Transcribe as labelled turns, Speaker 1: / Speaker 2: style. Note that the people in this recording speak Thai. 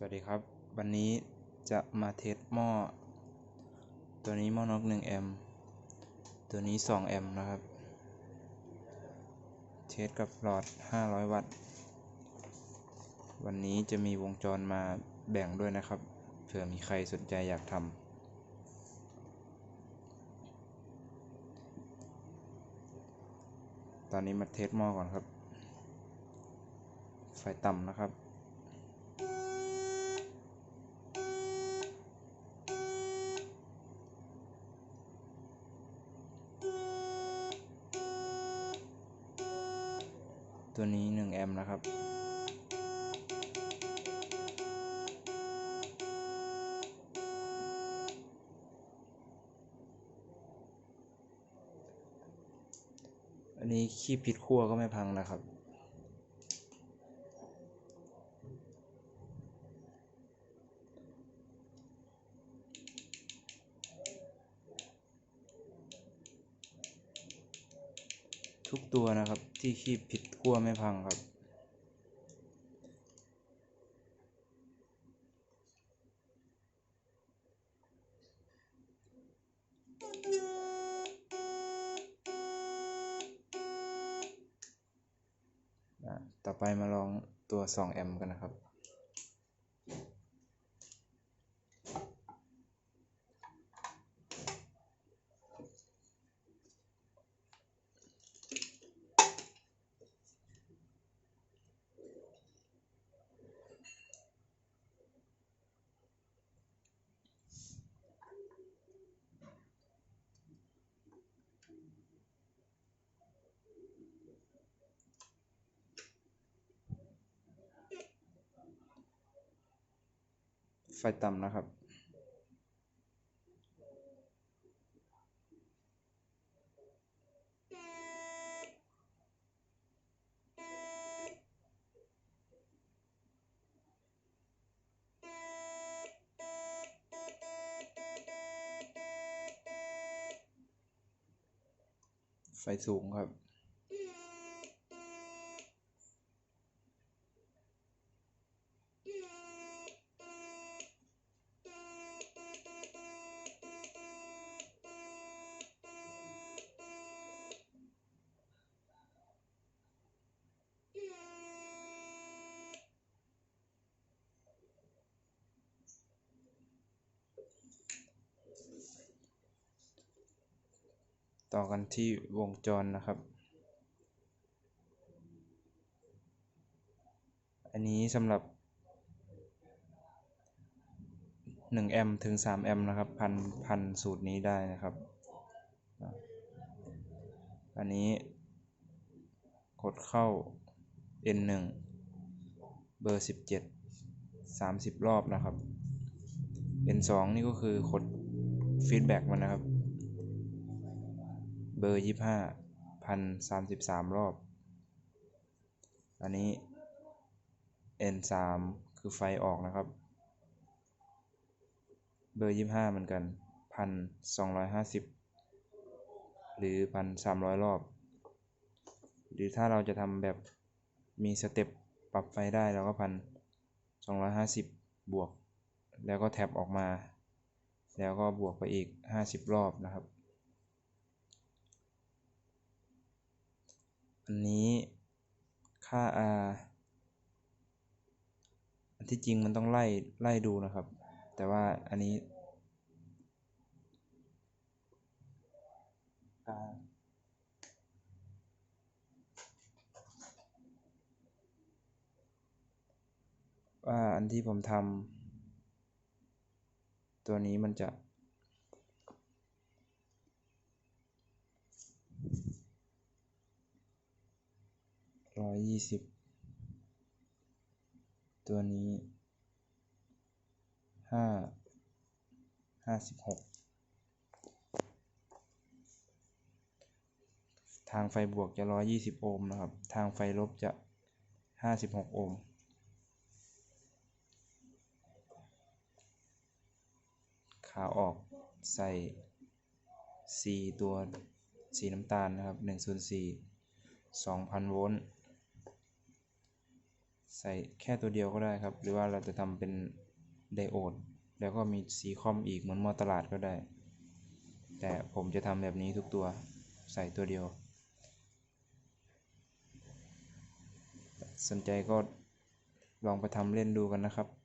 Speaker 1: สวัสดีครับ วันนี้จะมาเทสหม้อ ตัวนี้หม้อนอก1แอมป์ตัวนี้ 2 แอมป์นะครับ เทสกับหลอด 500 วัตต์ วันนี้จะมีวงจรมาแบ่งด้วยนะครับ เผื่อมีใครสนใจอยากทำตอนนี้มาเทสหม้อก่อนครับ ไฟต่ำนะครับ ตัวนี้ 1 แอมป์นะครับ อันนี้ขี้ผิดขั้วก็ไม่พังนะครับ ทุกตัวนะครับที่ขี้ผิดขั้วไม่พังครับ ต่อไปมาลองตัว 2 แอมป์กันนะครับ ไฟต่ำนะครับ ไฟสูงครับ ต่อกันที่วงจรนะครับ อันนี้สำหรับ 1 แอมป์ถึง 3 แอมป์นะครับพันพันสูตรนี้ได้นะครับ อันนี้กดเข้า N1 เบอร์ 17 30 รอบนะครับ N2 นี่ก็คือกดฟีดแบ็กมันนะครับ เบอร์ยี่ห้าพันสามสิบสามรอบ อันนี้ N สามคือไฟออกนะครับ เบอร์ยี่ห้าเหมือนกันพันสองร้อยห้าสิบหรือพันสามร้อยรอบ หรือถ้าเราจะทำแบบมีสเต็ปปรับไฟได้เราก็พันสองร้อยห้าสิบบวก แล้วก็แท็บออกมา แล้วก็บวกไปอีกห้าสิบรอบนะครับ อันนี้ค่า R อันที่จริงมันต้องไล่ไล่ดูนะครับ แต่ว่าอันนี้ว่าอันที่ผมทำตัวนี้มันจะ ร้อยยี่สิบตัวนี้ห้าห้าสิบหกทางไฟบวกจะร้อยยี่สิบโอห์มนะครับ ทางไฟลบจะห้าสิบหกโอห์ม ขาออกใส่ C ตัวสีน้ำตาลนะครับ 104 2,000 โวลต์ ใส่แค่ตัวเดียวก็ได้ครับ หรือว่าเราจะทำเป็นไดโอด แล้วก็มีสีคอมอีกเหมือนมอตลาดก็ได้ แต่ผมจะทำแบบนี้ทุกตัวใส่ตัวเดียว สนใจก็ลองไปทำเล่นดูกันนะครับ